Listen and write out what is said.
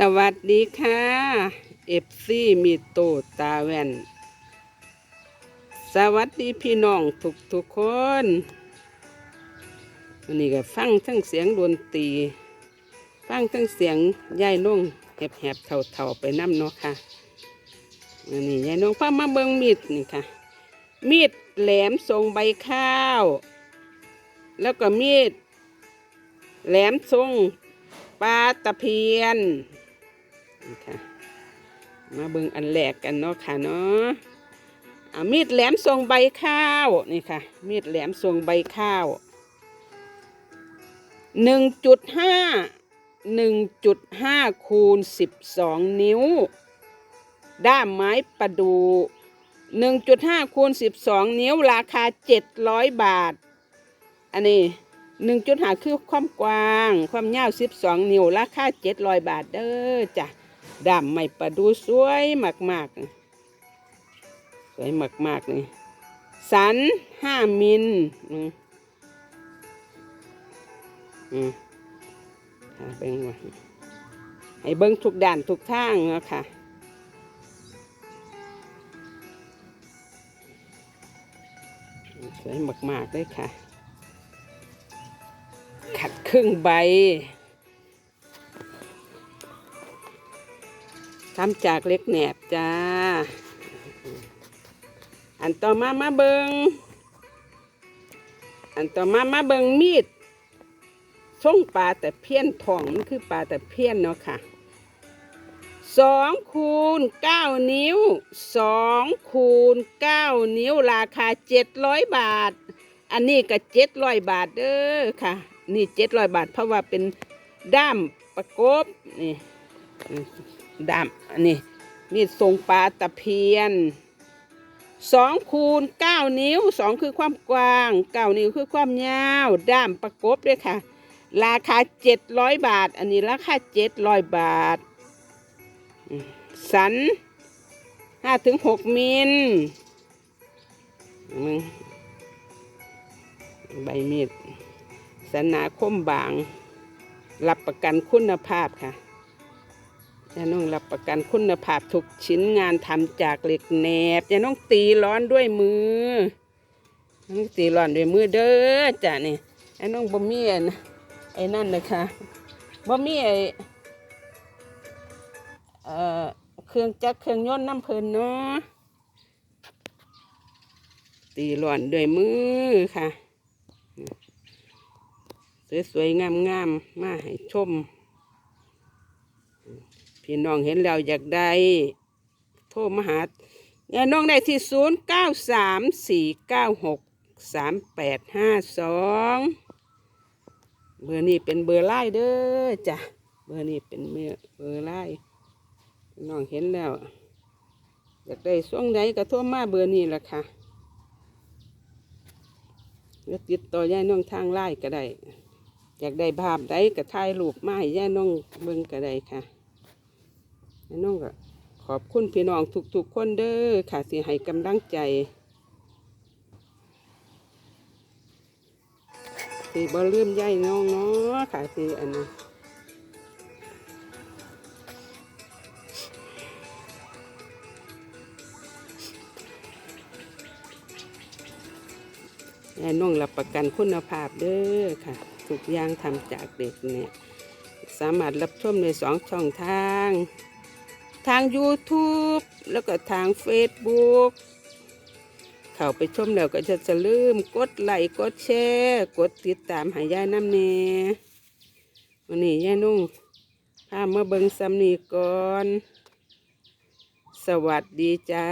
สวัสดีค่ะเอฟซีมีโตตาแวนสวัสดีพี่น้องทุกทุกคนวันนี้ก็ฟังทั้งเสียงดนตรีฟังทั้งเสียงยายนุ่งแหบๆเท่าๆไปน้ำเนาะค่ะอันนี้ยายนุ่งพามาเบิงมีดนี่ค่ะ มีดแหลมทรงใบข้าว แล้วก็มีด แหลมทรงปลาตะเพียน ค่ะ มาเบิ่งอันแรกกันเนาะค่ะเนาะอะมีดแหลมทรงใบข้าวนี่ค่ะ มีดแหลมทรงใบข้าวหนึ่งจุดห้าหนึ่งจุดห้าคูณสิบสองนิ้ว ด้ามไม้ประดูหนึ่งจุดห้าคูณสิบสองนิ้วราคาเจ็ดร้อยบาท อันนี้หนึ่งจุดหาคือความกว้าง ความยาวสิบสองนิ้วราคาเจ็ดร้อยบาทเด้อจ้ะ ดำไม่ประดูสวยมากๆ สวยมากๆนี่สันห้ามิลอืมอืมอ่าเบิ่งว่าให้เบิ้งทุกด่านทุกทางเนาะค่ะสวยมากๆเลยค่ะ ขัดครึ่งใบ ทำจากเล็กแหนบจ้า อันต่อมามาเบิงอันต่อมามาเบิงมีดส่งปลาแต่เพี้ยนทองมันคือปลาแต่เพี้ยนเนาะค่ะสองคูณเก้านิ้วสองคูณเก้านิ้วราคาเจ็ดร้อยบาท อันนี้ก็เจ็ดร้อยบาทเด้อค่ะ นี่เจ็ดร้อยบาทเพราะว่าเป็นด้ามประกบนี่ ด้ามอันนี้มีดทรงปลาตะเพียนสองคูณเก้านิ้วสองคือความกว้างเก้านิ้วคือความยาว ด้ามประกบด้วยค่ะ ราคาเจ็ดร้อยบาท อันนี้ราคาเจ็ดร้อยบาท สันห้าถึงหกมิลมึงใบมีดสนาคมบาง รับประกันคุณภาพค่ะ จะน้องรับประกันคุณภาพทุกชิ้นงานทำจากเหล็กแหนบจะน้องตีร้อนด้วยมือน้องตีร้อนด้วยมือเด้อจ้ะนี่ไอ้น้องบ่มีอันไอ้นั่นเลยค่ะบ่มีไอเอ่อเครื่องจักรเครื่องยนต์น้ำเพลินเนาะตีร้อนด้วยมือค่ะ สวยๆงามๆมาให้ชม พี่น้องเห็นแล้วอยากได้โทรมาหายายน้องได้ที่ศูนย์เก้าสามสี่เก้าหกสามแปดห้าสองเบอร์นี้เป็นเบอร์ไล่เด้อจ้ะเบอร์นี้เป็นเบอร์เบอร์ไล่น้องเห็นแล้ว อยากได้ส่วงใดก็โทรมาเบอร์นี้แหละค่ะหรือติดต่อยายน้องทางไล่ก็ได้อยากได้ภาพใดก็ถ่ายรูปมาให้ย่าน้องเบิ่งก็ได้ค่ะ ย่น้องก็ขอบคุณพี่น้องทุกๆคนเด้อค่ะสิให้กำลังใจสิบ่ลืมย่ายน้องเนาะค่ะสิอันนั้นย่ายน้องรับประกันคุณภาพเด้อค่ะทุกอย่างทำจากเด็กเนี่ย สามารถรับชมในสองช่องทาง ทาง YouTube แล้วก็ทาง Facebook เข้าไปชมแล้วก็จะจะลืมกดไลค์กดแชร์กดติดตามหายายน้ำเนวันนี้ยายนุ่งพามาเบิงซ้ำนีก่อน สวัสดีจ้า